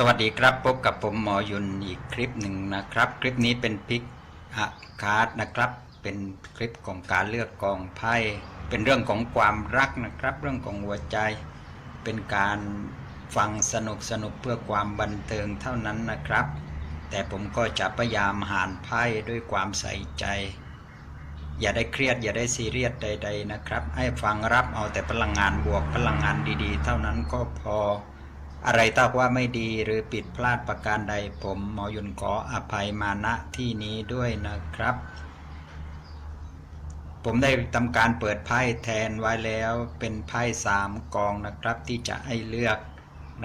สวัสดีครับพบกับผมหมอยุนอีกคลิปหนึ่งนะครับ คลิปนี้เป็นพิกอะคาร์ดนะครับ เป็นคลิปของการเลือกกองไพ่เป็นเรื่องของความรักนะครับ เรื่องของหัวใจ เป็นการฟังสนุกสนุกเพื่อความบันเทิงเท่านั้นนะครับ แต่ผมก็จะพยายามหานไพ่ด้วยความใส่ใจ อย่าได้เครียดอย่าได้ซีเรียสใด ๆนะครับ ให้ฟังรับเอาแต่พลังงานบวกพลังงานดีๆ เท่านั้นก็พอ อะไรถ้าว่าไม่ดีหรือผิดพลาดประการใดผมหมอยุนขออภัยมาณที่นี้ด้วยนะครับ ผมได้ทำการเปิดไพ่แทนไว้แล้วเป็นไพ่สามกองนะครับ ที่จะให้เลือก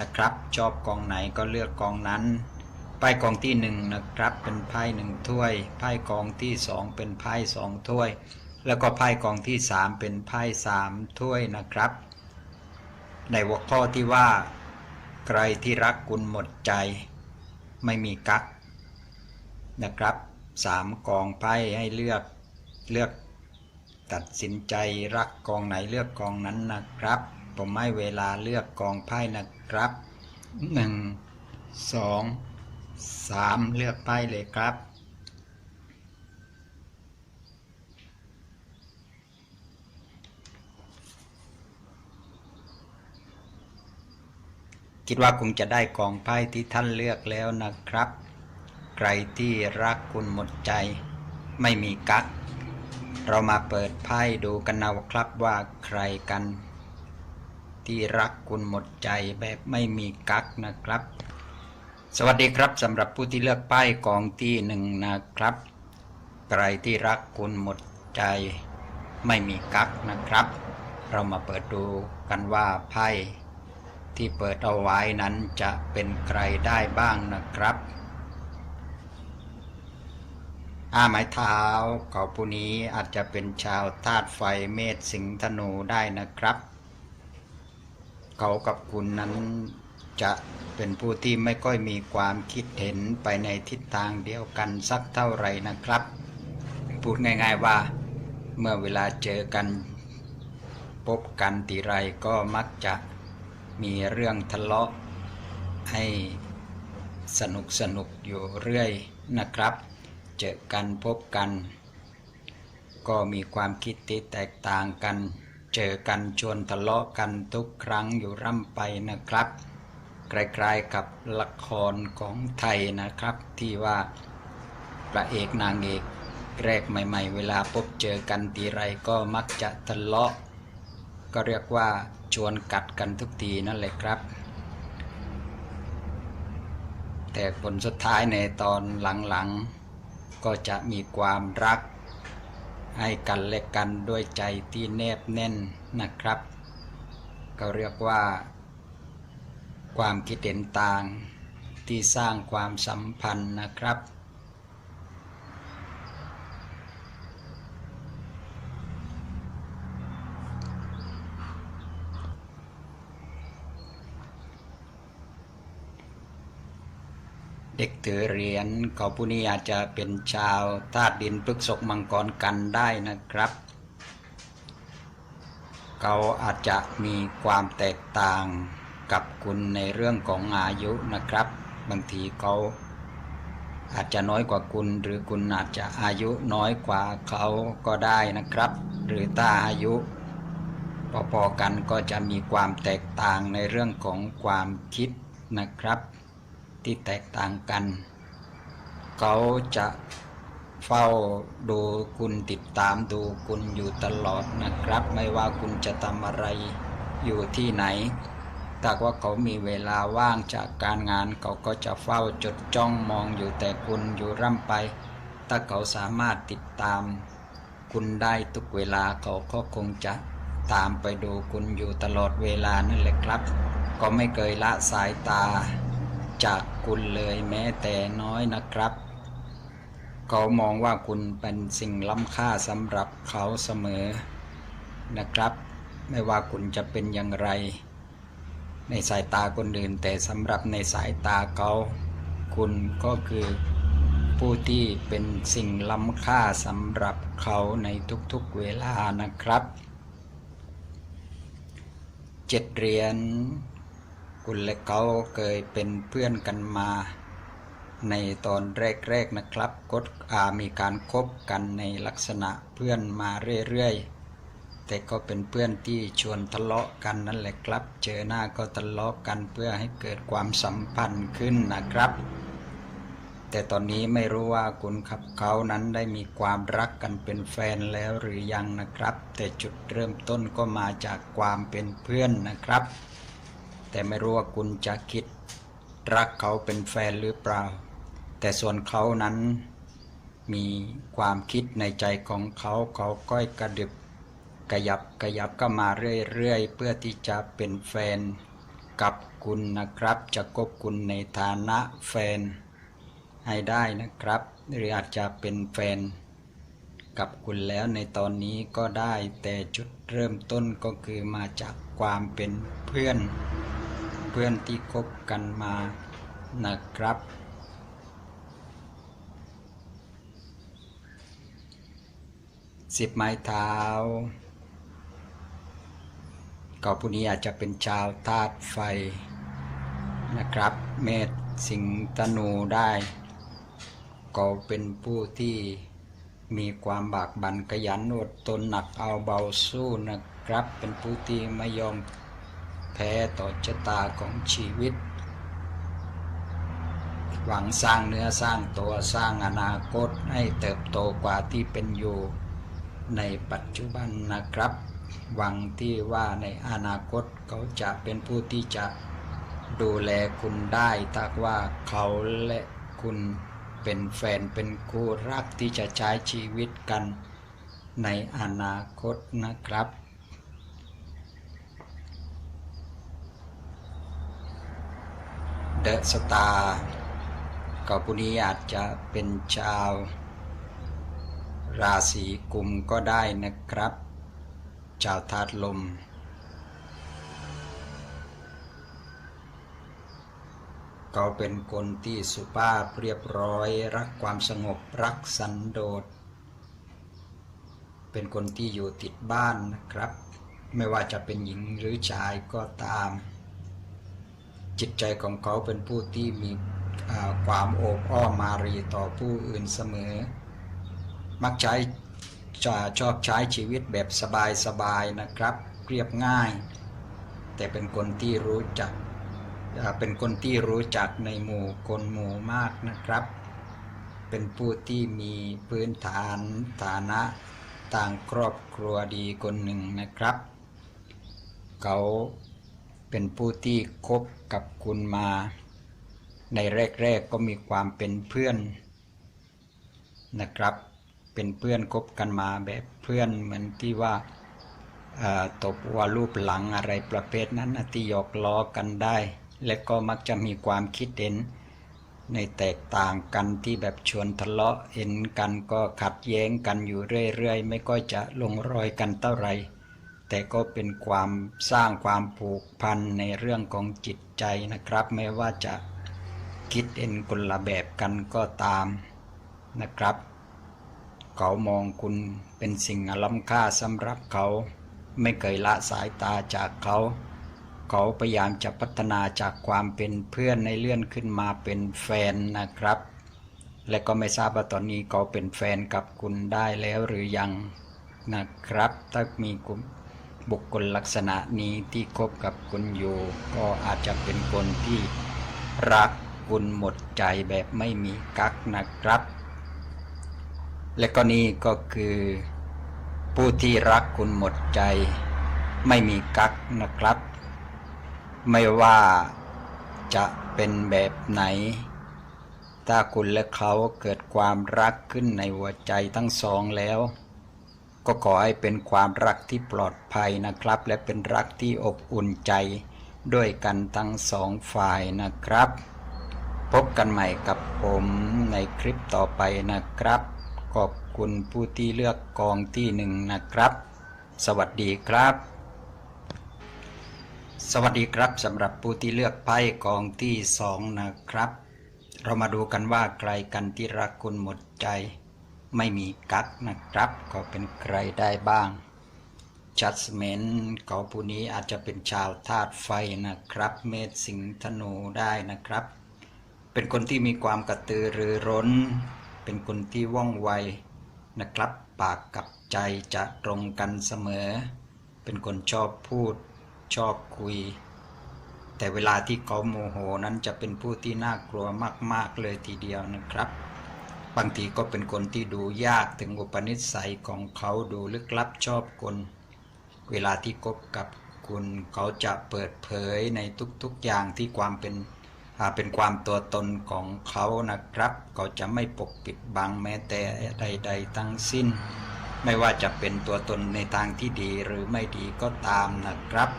นะครับ ชอบกองไหนก็เลือกกองนั้นไพ่กองที่หนึ่งนะครับ เป็นไพ่หนึ่งถ้วยไพ่กองที่สองเป็นไพ่สองถ้วย แล้วก็ไพ่กองที่สามเป็นไพ่สามถ้วยนะครับ ในหัวข้อที่ว่า ใครที่รักคุณหมดใจ ไม่มีกักนะครับสามกองไพ่ให้เลือกเลือกตัดสินใจรักกองไหนเลือกกองนั้นนะครับ ผมให้เวลาเลือกกองไพ่นะครับหนึ่งสองสามเลือกไพ่เลยครับ คิดว่าคงจะได้กองไพ่ที่ท่านเลือกแล้วนะครับ ใครที่รักคุณหมดใจ ไม่มีกักเรามาเปิดไพ่ดูกันเอาครับว่าใครกัน ที่รักคุณหมดใจแบบไม่มีกักนะครับ สวัสดีครับสำหรับผู้ที่เลือกไพ่กองที่หนึ่งนะครับ ใครที่รักคุณหมดใจ ไม่มีกักนะครับ เรามาเปิดดูกันว่าไพ่ ที่เปิดเอาไว้นั้นจะเป็นใครได้บ้างนะครับอาไม้เท้าเขาผู้นี้อาจจะเป็นชาวธาตุไฟเมษสิงห์ธนูได้นะครับ เขากับคุณนั้นจะเป็นผู้ที่ไม่ค่อยมีความคิดเห็นไปในทิศทางเดียวกันสักเท่าไหร่นะครับ พูดง่ายๆว่าเมื่อเวลาเจอกัน พบกันทีไรก็มักจะ มีเรื่องทะเลาะให้สนุกสนุกอยู่เรื่อยนะครับ เจอกันพบกัน ก็มีความคิดที่แตกต่างกัน เจอกันชวนทะเลาะกันทุกครั้งอยู่ร่ำไปนะครับใกล้ๆกับละครของไทยนะครับ ที่ว่าพระเอกนางเอกแรกใหม่ ๆ เวลาพบเจอกันทีไรก็มักจะทะเลาะ ก็เรียกว่า ชวนกัดกันทุกทีนั่นแหละครับ แต่ผลสุดท้ายในตอนหลังๆ ก็จะมีความรัก ให้กันและกันด้วยใจที่แนบแน่นนะครับ ก็เรียกว่า ความคิดเห็นต่างที่สร้างความสัมพันธ์นะครับ เด็กถือเหรียญเขาผู้นี้อาจจะเป็นชาวธาตุดินพฤกษกมังกรกันได้นะครับ เขาอาจจะมีความแตกต่างกับคุณในเรื่องของอายุนะครับ บางทีเขาอาจจะน้อยกว่าคุณหรือคุณอาจจะอายุน้อยกว่าเขาก็ได้นะครับ หรือถ้าอายุพอๆกันก็จะมีความแตกต่างในเรื่องของความคิดนะครับ ที่แตกต่างกัน เขาจะเฝ้าดูคุณติดตามดูคุณอยู่ตลอดนะครับ ไม่ว่าคุณจะทำอะไรอยู่ที่ไหนถ้าว่าเขามีเวลาว่างจากการงานเขาก็จะเฝ้าจดจ้องมองอยู่แต่คุณอยู่ร่ำไป ถ้าเขาสามารถติดตาม คุณได้ทุกเวลาเขาก็คงจะตามไปดูคุณอยู่ตลอดเวลานั่นแหละครับ ก็ไม่เคยละสายตา จากคุณเลยแม้แต่น้อยนะครับ เขามองว่าคุณเป็นสิ่งล้ำค่าสำหรับเขาเสมอนะครับ ไม่ว่าคุณจะเป็นอย่างไร ในสายตาคนอื่น แต่สำหรับในสายตาเขา คุณก็คือผู้ที่เป็นสิ่งล้ำค่าสำหรับเขาในทุกๆเวลานะครับเจ็ดเหรียญ คุณและเขาเคยเป็นเพื่อนกันมา ในตอนแรกๆนะครับก็มีการคบกันในลักษณะเพื่อนมาเรื่อยๆ แต่ก็เป็นเพื่อนที่ชวนทะเลาะกันนั่นแหละครับ เจอหน้าก็ทะเลาะกันเพื่อให้เกิดความสัมพันธ์ขึ้นนะครับ แต่ตอนนี้ไม่รู้ว่าคุณกับเขานั้นได้มีความรักกันเป็นแฟนแล้วหรือยังนะครับ แต่จุดเริ่มต้นก็มาจากความเป็นเพื่อนนะครับ แต่ไม่รู้ว่าคุณจะคิด รักเขาเป็นแฟนหรือเปล่า แต่ส่วนเขานั้นมีความคิดในใจของเขาเขาก็กระดึบกระยับกระยับก็มาเรื่อยๆ เพื่อที่จะเป็นแฟนกับคุณนะครับ จะคบคุณในฐานะแฟนให้ได้นะครับ หรืออาจจะเป็นแฟนกับคุณแล้วในตอนนี้ก็ได้แต่จุดเริ่มต้นก็คือมาจากความเป็นเพื่อน เพื่อนที่คบกันมานะครับ สิบไม้เท้าก็ผู้นี้อาจจะเป็นชาวธาตุไฟนะครับ เมษสิงห์ธนูได้ ก็เป็นผู้ที่มีความบากบั่นขยันอดทนหนักเอาเบาสู้นะครับ เป็นผู้ที่ไม่ยอม แพ้ต่อชะตาของชีวิต หวังสร้างเนื้อสร้างตัวสร้างอนาคตให้เติบโตกว่าที่เป็นอยู่ ในปัจจุบันนะครับ หวังที่ว่าในอนาคตเขาจะเป็นผู้ที่จะดูแลคุณได้ถ้าว่าเขาและคุณเป็นแฟนเป็นคู่รักที่จะใช้ชีวิตกันในอนาคตนะครับ เดอะสตาร์ก็ผู้นี้อาจจะเป็นชาว ราศีกุมก็ได้นะครับ ชาวธาตุลม เขาเป็นคนที่สุภาพเรียบร้อย รักความสงบรักสันโดษ เป็นคนที่อยู่ติดบ้านนะครับ ไม่ว่าจะเป็นหญิงหรือชายก็ตาม จิตใจของเขาเป็นผู้ที่มีความโอบอ้อมมารีต่อผู้อื่นเสมอ มักใช้จะชอบใช้ชีวิตแบบสบายๆนะครับ เรียบง่าย แต่เป็นคนที่รู้จักเป็นคนที่รู้จักในหมู่คนหมู่มากนะครับ เป็นผู้ที่มีพื้นฐานฐานะต่างครอบครัวดีคนหนึ่งนะครับ เขา เป็นผู้ที่คบกับคุณมา ในแรกๆก็มีความเป็นเพื่อนนะครับ เป็นเพื่อนคบกันมาแบบเพื่อนเหมือนที่ว่าตบว่ารูปหลังอะไรประเภทนั้นที่หยอกล้อกันได้ และก็มักจะมีความคิดเห็น ในแตกต่างกันที่แบบชวนทะเลาะเห็นกันก็ขัดแย้งกันอยู่เรื่อยๆ ไม่ก็จะลงรอยกันเท่าไหร่ แต่ก็เป็นความสร้างความผูกพันในเรื่องของจิตใจนะครับ ไม่ว่าจะคิดเห็นคนละแบบกันก็ตามนะครับ เขามองคุณเป็นสิ่งอล้ำค่าสำหรับเขา ไม่เคยละสายตาจากเขา เขาพยายามจะพัฒนาจากความเป็นเพื่อนในเลื่อนขึ้นมาเป็นแฟนนะครับ และก็ไม่ทราบว่าตอนนี้เขาเป็นแฟนกับคุณได้แล้วหรือยังนะครับ ถ้ามีกลุ่ม บุคคลลักษณะนี้ที่คบกับคุณอยู่ ก็อาจจะเป็นคนที่รักคุณหมดใจแบบไม่มีกักนะครับ และก็นี่ก็คือ ผู้ที่รักคุณหมดใจ ไม่มีกักนะครับ ไม่ว่าจะเป็นแบบไหน ถ้าคุณและเขาเกิดความรักขึ้นในหัวใจทั้งสองแล้ว ก็ขอให้เป็นความรักที่ปลอดภัยนะครับ และเป็นรักที่อบอุ่นใจ ด้วยกันทั้งสองฝ่ายนะครับ พบกันใหม่กับผมในคลิปต่อไปนะครับ ขอบคุณผู้ที่เลือกกองที่หนึ่งนะครับ สวัสดีครับ สวัสดีครับสำหรับผู้ที่เลือกไพ่กองที่สองนะครับ เรามาดูกันว่าใครกันที่รักคุณหมดใจ ไม่มีกักนะครับ ก็เป็นใครได้บ้าง judgment เขาผู้นี้อาจจะเป็นชาวธาตุไฟนะครับ เมษสิงห์ธนูได้นะครับ เป็นคนที่มีความกระตือรือร้น เป็นคนที่ว่องไวนะครับ ปากกับใจจะตรงกันเสมอ เป็นคนชอบพูดชอบคุย แต่เวลาที่เขาโมโหนั้นจะเป็นผู้ที่น่ากลัวมาก ๆ เลยทีเดียวนะครับ บางทีก็เป็นคนที่ดูยากถึงอุปนิสัยของเขาดูลึกลับชอบคนเวลาที่คบกับคุณเขาจะเปิดเผยในทุกๆอย่างที่ความเป็นเป็นความตัวตนของเขานะครับ เขาจะไม่ปกปิดบังแม้แต่ใด ๆ ทั้งสิ้น ไม่ว่าจะเป็นตัวตนในทางที่ดีหรือไม่ดีก็ตามนะครับ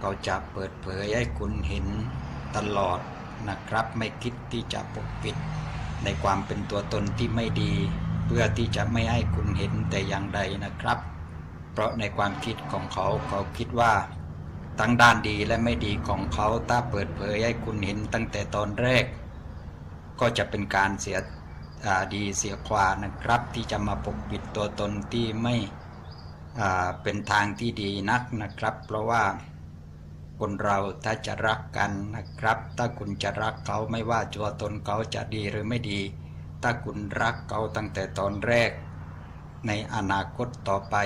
เขาจะเปิดเผยให้คุณเห็นตลอดนะครับ ไม่คิดที่จะปกปิด ในความเป็นตัวตนที่ไม่ดี เพื่อที่จะไม่ให้คุณเห็นแต่อย่างใดนะครับ เพราะในความคิดของเขาเขาคิดว่าทั้งด้านดีและไม่ดีของเขาถ้าเปิดเผยให้คุณเห็นตั้งแต่ตอนแรก ก็จะเป็นการเสียดีเสียขวานะครับ ที่จะมาปกปิดตัวตนที่ไม่เป็นทางที่ดีนักนะครับ เพราะว่า คนเราถ้าจะรักกันนะครับ ถ้าคุณจะรักเขาไม่ว่าตัวตนเขาจะดีหรือไม่ดี ถ้าคุณรักเขาตั้งแต่ตอนแรก ในอนาคตต่อไป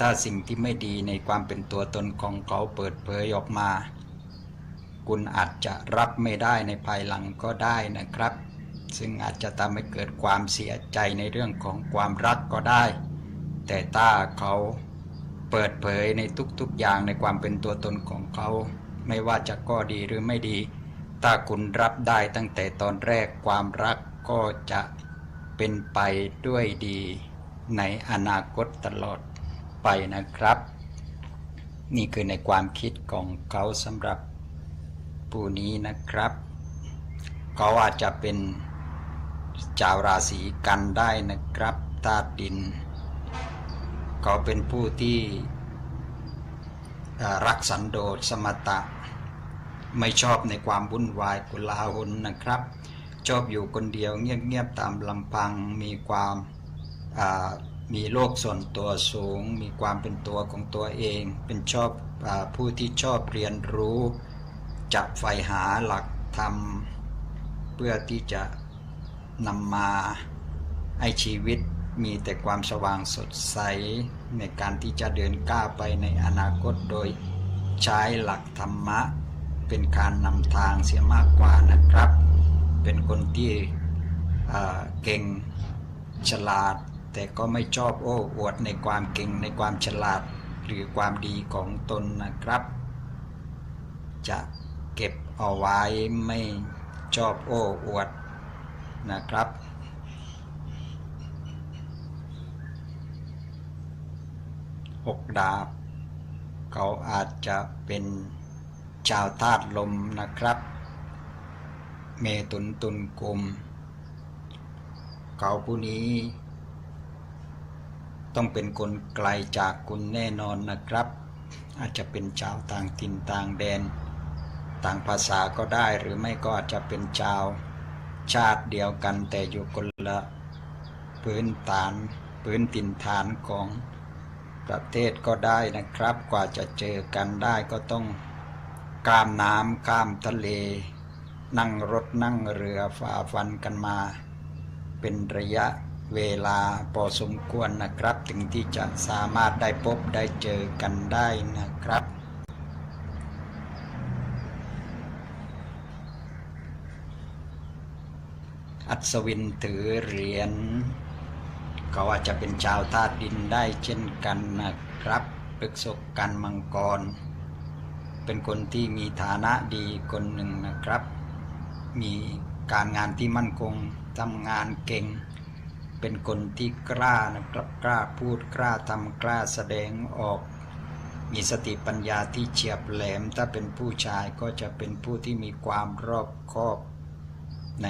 ถ้าสิ่งที่ไม่ดีในความเป็นตัวตนของเขาเปิดเผยออกมา คุณอาจจะรับไม่ได้ในภายหลังก็ได้นะครับ ซึ่งอาจจะทำให้เกิดความเสียใจในเรื่องของความรักก็ได้ แต่ถ้าเขา ปิดเผยในทุกๆอย่างในความเป็นตัวตนของเขา ไม่ว่าจะก็ดีหรือไม่ดี ถ้าคุณรับได้ตั้งแต่ตอนแรกความรักก็จะเป็นไปด้วยดี ในอนาคตตลอดไปนะครับ นี่คือในความคิดของเขาสำหรับผู้นี้นะครับ เขาอาจจะเป็นชาวราศีกันได้นะครับธาตุดิน เขาเป็นผู้ที่รักสันโดษสมตะ ไม่ชอบในความวุ่นวายกุลาหลนะครับ ชอบอยู่คนเดียวเงียบๆตามลำพังมีความมีโลกส่วนตัวสูง มีความเป็นตัวของตัวเอง เป็นชอบอผู้ที่ชอบเรียนรู้จะใฝ่หาหลักธรรม เพื่อที่จะนำมาให้ชีวิต มีแต่ความสว่างสดใสในการที่จะเดินก้าวไปในอนาคตโดยใช้หลักธรรมะ เป็นการนำทางเสียมากกว่านะครับ เป็นคนที่เเก่งฉลาด แต่ก็ไม่ชอบโอ้อวดในความเก่งในความฉลาดหรือความดีของตนนะครับ จะเก็บเอาไว้ไม่ชอบโอ้อวดนะครับ หกดาบ เขาอาจจะเป็นชาวธาตุลมนะครับ เมตุนตุนกลมเขาผู้นี้ ต้องเป็นคนไกลจากคุณแน่นอนนะครับ อาจจะเป็นชาวต่างถิ่นต่างแดน ต่างภาษาก็ได้หรือไม่ก็อาจจะเป็นชาวชาติเดียวกันแต่อยู่คนละพื้นฐานพื้นถิ่นฐานของ ประเทศก็ได้นะครับ กว่าจะเจอกันได้ก็ต้องข้ามน้ำข้ามทะเล นั่งรถนั่งเรือฝ่าฟันกันมา เป็นระยะเวลาพอสมควรนะครับ ถึงที่จะสามารถได้พบได้เจอกันได้นะครับอัศวินถือเหรียญ เขาอาจจะเป็นชาวธาตุดินได้เช่นกันนะครับปรึกษกกันมังกร เป็นคนที่มีฐานะดีคนหนึ่งนะครับ มีการงานที่มั่นคงทำงานเก่ง เป็นคนที่กล้านะครับกล้าพูดกล้าทำกล้าแสดงออก มีสติปัญญาที่เฉียบแหลม ถ้าเป็นผู้ชายก็จะเป็นผู้ที่มีความรอบคอบ ใน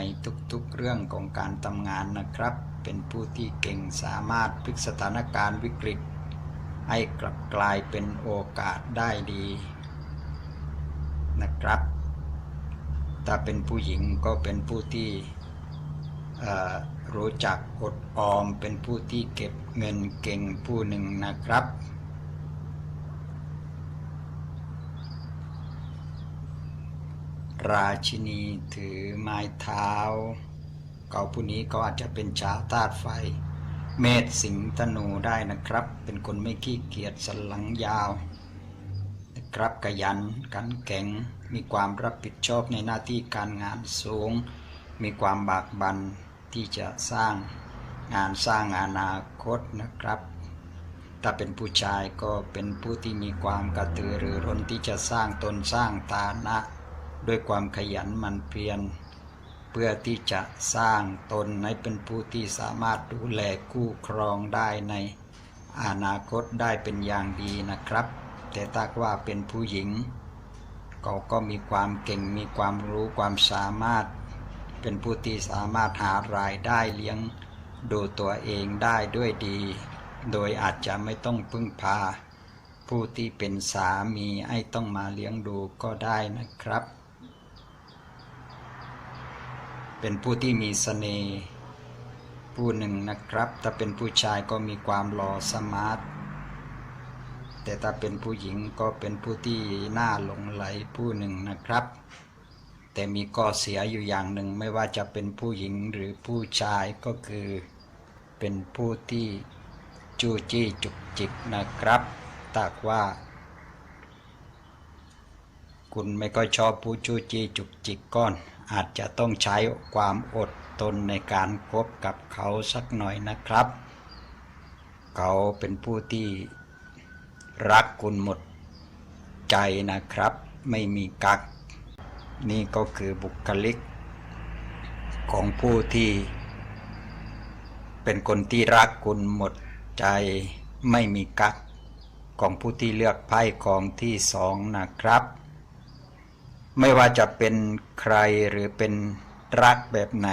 ทุกๆเรื่องของการทำงานนะครับ เป็นผู้ที่เก่งสามารถพลิกสถานการณ์วิกฤต ให้กลับกลายเป็นโอกาสได้ดีนะครับ ถ้าเป็นผู้หญิงก็เป็นผู้ที่รู้จักอดออมเป็นผู้ที่เก็บเงินเก่งผู้หนึ่งนะครับ ราชินีถือไม้เท้า เขาผู้นี้ก็อาจจะเป็นชาวธาตุไฟ เมษสิงธนูได้นะครับ เป็นคนไม่ขี้เกียจสนหลังยาวนะครับขยันขันแข็ง มีความรับผิดชอบในหน้าที่การงานสูง มีความบากบันที่จะสร้างงานสร้างอนาคตนะครับถ้าเป็นผู้ชายก็เป็นผู้ที่มีความกระตือรือร้นที่จะสร้างตนสร้างฐานะ ด้วยความขยันหมันเพียร เพื่อที่จะสร้างตนให้เป็นผู้ที่สามารถดูแลคู่ครองได้ในอนาคตได้เป็นอย่างดีนะครับ แต่ถ้าว่าเป็นผู้หญิงเขาก็มีความเก่งมีความรู้ความสามารถ เป็นผู้ที่สามารถหารายได้เลี้ยงดูตัวเองได้ด้วยดี โดยอาจจะไม่ต้องพึ่งพา ผู้ที่เป็นสามีให้ต้องมาเลี้ยงดูก็ได้นะครับ เป็นผู้ที่มีเสน่ห์ผู้หนึ่งนะครับ ถ้าเป็นผู้ชายก็มีความหล่อสมาร์ทแต่ถ้าเป็นผู้หญิงก็เป็นผู้ที่น่าหลงไหลผู้หนึ่งนะครับ แต่มีข้อเสียอยู่อย่างหนึ่งไม่ว่าจะเป็นผู้หญิงหรือผู้ชายก็คือ เป็นผู้ที่จู้จี้จุกจิกนะครับถ้าว่า คุณไม่ก็ชอบผู้จู้จี้จุกจิกก้อน อาจจะต้องใช้ความอดทนในการคบกับเขาสักหน่อยนะครับ เขาเป็นผู้ที่รักคุณหมดใจนะครับ ไม่มีกัก นี่ก็คือบุคลิก ของผู้ที่ เป็นคนที่รักคุณหมดใจไม่มีกัก ของผู้ที่เลือกไพ่ของที่สองนะครับ ไม่ว่าจะเป็นใครหรือเป็นรักแบบไหน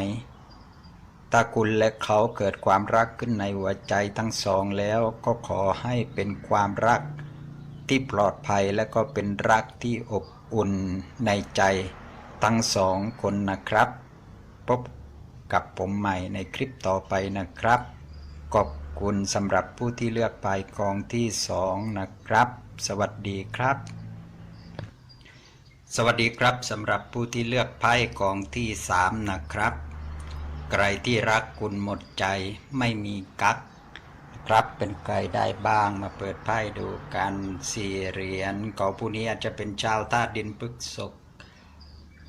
ถ้าคุณและเขาเกิดความรักขึ้นในหัวใจทั้งสองแล้วก็ขอให้เป็นความรักที่ปลอดภัยและก็เป็นรักที่อบอุ่นในใจทั้งสองคนนะครับ พบกับผมใหม่ในคลิปต่อไปนะครับ ขอบคุณสำหรับผู้ที่เลือกไปกองที่สองนะครับ สวัสดีครับ สวัสดีครับสำหรับผู้ที่เลือกไพ่กองที่สามนะครับ ใครที่รักคุณหมดใจไม่มีกักครับเป็นใครได้บ้างมาเปิดไพ่ดูกันสี่เหรียญเขาผู้นี้อาจจะเป็นชาวธาตุดินพฤกษก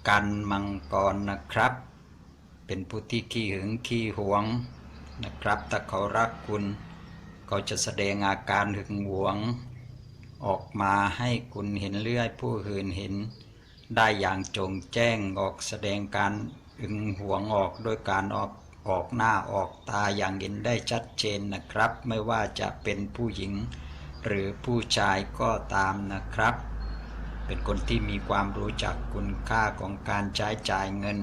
กันมังกรนะครับ เป็นผู้ที่ขี้หึงขี้หวงนะครับถ้าเขารักคุณ เขาจะแสดงอาการหึงหวง ออกมาให้คุณเห็นเลื่อยผู้อื่นเห็น ได้อย่างจงแจ้งออกแสดงการหึงหวงออกด้วยการออกออกหน้าออกตาอย่างเห็นได้ชัดเจนนะครับ ไม่ว่าจะเป็นผู้หญิง หรือผู้ชายก็ตามนะครับ เป็นคนที่มีความรู้จักคุณค่าของการใช้จ่ายเงิน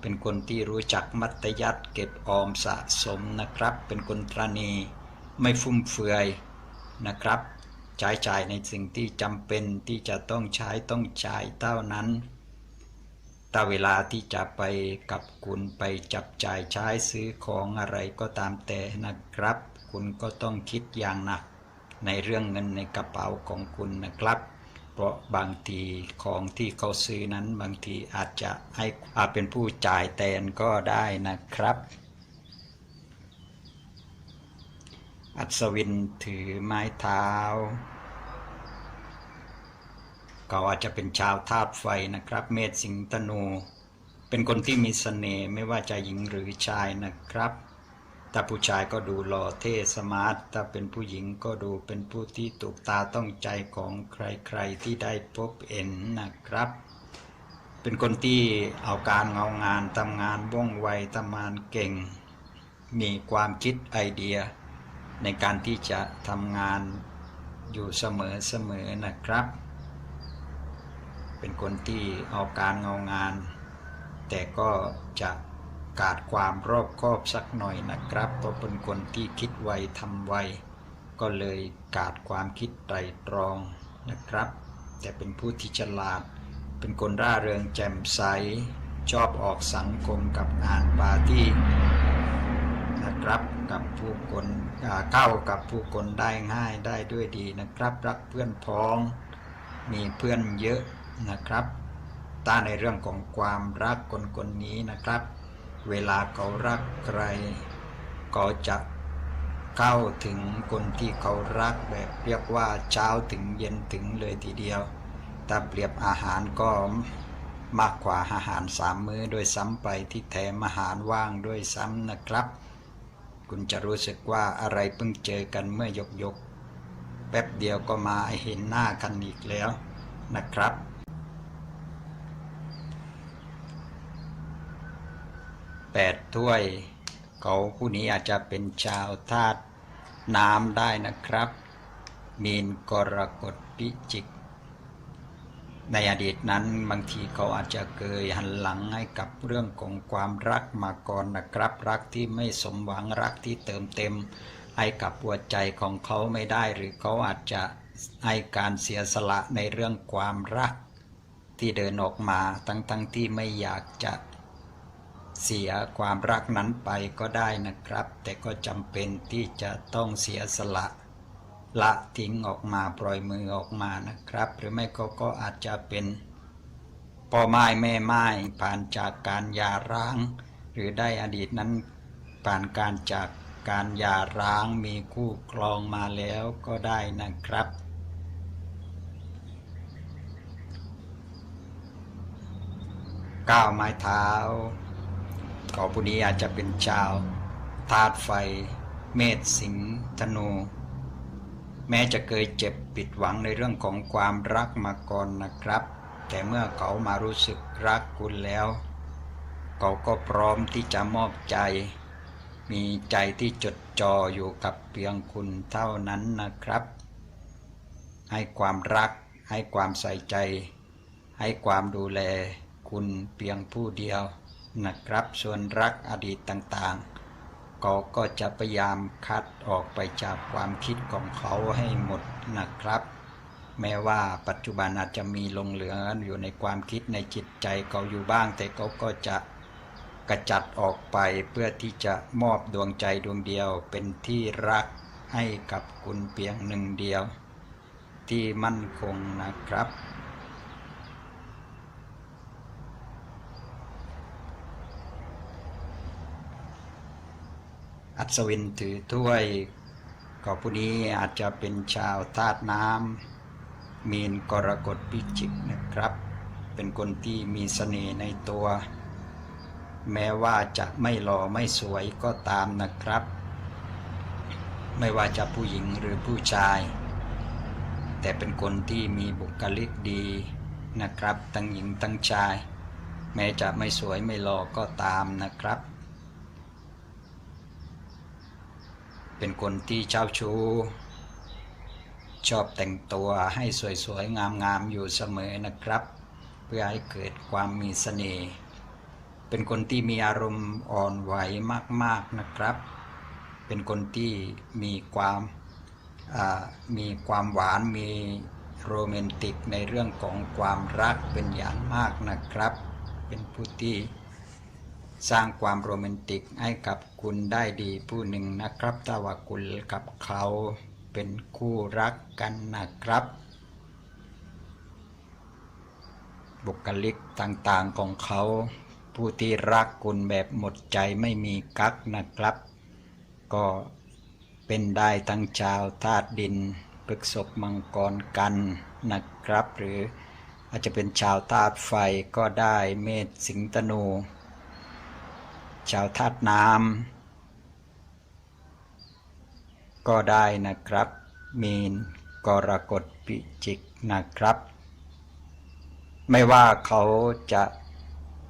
เป็นคนที่รู้จักมัธยัติเก็บออมสะสมนะครับ เป็นคนตรณีไม่ฟุ่มเฟือยนะครับ ใช้จ่ายในสิ่งที่จำเป็นที่จะต้องใช้ต้องจ่ายเท่านั้นถ้าเวลาที่จะไปกับคุณไปจับจ่ายใช้ซื้อของอะไรก็ตามแต่นะครับ คุณก็ต้องคิดอย่างหนัก ในเรื่องเงินในกระเป๋าของคุณนะครับ เพราะบางทีของที่เขาซื้อนั้นบางทีอาจจะให้อาจเป็นผู้จ่ายแทนก็ได้นะครับ อัศวินถือไม้เท้า เขาอาจจะเป็นชาวธาตุไฟนะครับ เมษสิงธนู เป็นคนที่มีเสน่ห์ไม่ว่าจะหญิงหรือชายนะครับ ถ้าผู้ชายก็ดูหล่อเท่สมาร์ท ถ้าเป็นผู้หญิงก็ดูเป็นผู้ที่ถูกตาต้องใจของใครๆที่ได้พบเห็นนะครับ เป็นคนที่เอาการเงางานทำงานว่องไวทำงานเก่ง มีความคิดไอเดีย ในการที่จะทำงานอยู่เสมอๆนะครับ เป็นคนที่เอาการเงางาน แต่ก็จะขาดความรอบคอบสักหน่อยนะครับ เพราะเป็นคนที่คิดไวทำไว ก็เลยขาดความคิดไตรตรองนะครับ แต่เป็นผู้ที่ฉลาด เป็นคนร่าเริงแจ่มใส ชอบออกสังคมกับงานปาร์ตี้นะครับ กับผู้คนเข้ากับผู้คนได้ง่ายได้ด้วยดีนะครับ รักเพื่อนพ้อง มีเพื่อนเยอะนะครับถ้าในเรื่องของความรักคนคนนี้นะครับ เวลาเขารักใครก็จะเข้าถึงคนที่เขารักแบบเรียกว่าเช้าถึงเย็นถึงเลยทีเดียวถ้าเปรียบอาหารก็มากกว่าอาหารสามมื้อโดยซ้ำไปที่แถมอาหารว่างด้วยซ้ำนะครับ คุณจะรู้สึกว่าอะไรเพิ่งเจอกันเมื่อยกยก แป๊บเดียวก็มาเห็นหน้ากันอีกแล้วนะครับ แปดถ้วย เขาผู้นี้อาจจะเป็นชาวธาตุน้ำได้นะครับ มีนกรกฎพิจิก ในอดีตนั้นบางทีเขาอาจจะเคยหันหลังให้กับเรื่องของความรักมาก่อนนะครับ รักที่ไม่สมหวังรักที่เติมเต็ม ให้กับหัวใจของเขาไม่ได้หรือเขาอาจจะให้การเสียสละในเรื่องความรัก ที่เดินออกมาทั้งๆทที่ไม่อยากจะเสียความรักนั้นไปก็ได้นะครับ แต่ก็จำเป็นที่จะต้องเสียสละ ละทิ้งออกมาปล่อยมือออกมานะครับ หรือไม่ก็ก็อาจจะเป็นพ่อไม้แม่ไม้ผ่านจากการยาร้าง หรือได้อดีตนั้นผ่านการจากการยาร้างมีคู่ครองมาแล้วก็ได้นะครับ ก้าวไม้เท้าขอผู้นี้อาจจะเป็นชาวธาตุไฟ เมษสิงธนู แม้จะเคยเจ็บปิดหวังในเรื่องของความรักมาก่อนนะครับ แต่เมื่อเขามารู้สึกรักคุณแล้ว เขาก็พร้อมที่จะมอบใจ มีใจที่จดจ่ออยู่กับเพียงคุณเท่านั้นนะครับ ให้ความรัก ให้ความใส่ใจ ให้ความดูแลคุณเพียงผู้เดียวนะครับ ส่วนรักอดีตต่างๆ ก็ก็จะพยายามคัดออกไปจากความคิดของเขาให้หมดนะครับ แม้ว่าปัจจุบันอาจจะมีลงเหลืออยู่ในความคิดในจิตใจเขาอยู่บ้าง แต่เขาก็จะกระจัดออกไปเพื่อที่จะมอบดวงใจดวงเดียวเป็นที่รักให้กับคุณเพียงหนึ่งเดียว ที่มั่นคงนะครับ อัศวินถือถ้วยก็ผู้นี้อาจจะเป็นชาวธาตุน้ำมีนกรกฎพิจิกนะครับ เป็นคนที่มีเสน่ห์ในตัว แม้ว่าจะไม่หล่อไม่สวยก็ตามนะครับ ไม่ว่าจะผู้หญิงหรือผู้ชาย แต่เป็นคนที่มีบุคลิกดีนะครับ ทั้งหญิงทั้งชาย แม้จะไม่สวยไม่หล่อก็ตามนะครับ เป็นคนที่เจ้าชู้ ชอบแต่งตัวให้สวยๆ งามๆ อยู่เสมอนะครับ เพื่อให้เกิดความมีเสน่ห์ เป็นคนที่มีอารมณ์อ่อนไหวมากๆนะครับ เป็นคนที่มีความมีความหวานมีโรแมนติกในเรื่องของความรักเป็นอย่างมากนะครับ เป็นผู้ที่ สร้างความโรแมนติกให้กับคุณได้ดีผู้หนึ่งนะครับถ้าว่าคุณกับเขาเป็นคู่รักกันนะครับ บุคลิกต่างๆของเขา ผู้ที่รักคุณแบบหมดใจไม่มีกักนะครับ ก็เป็นได้ทั้งชาวธาตุดินปรึกษบมังกรกันนะครับ หรืออาจจะเป็นชาวธาตุไฟก็ได้เมษสิงห์ธนู ชาวธาตุน้ำก็ได้นะครับ มีนกรกฎพิจิกนะครับ ไม่ว่าเขาจะ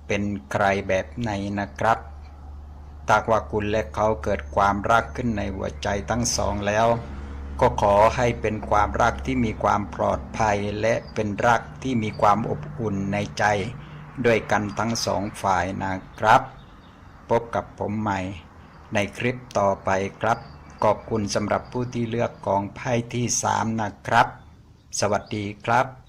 เป็นใครแบบไหนนะครับตากว่าคุณและเขาเกิดความรักขึ้นในหัวใจทั้งสองแล้ว ก็ขอให้เป็นความรักที่มีความปลอดภัยและเป็นรักที่มีความอบอุ่นในใจ ด้วยกันทั้งสองฝ่ายนะครับ พบกับผมใหม่ ในคลิปต่อไปครับ ขอบคุณสำหรับผู้ที่เลือกกองไพ่ที่ 3 นะครับ สวัสดีครับ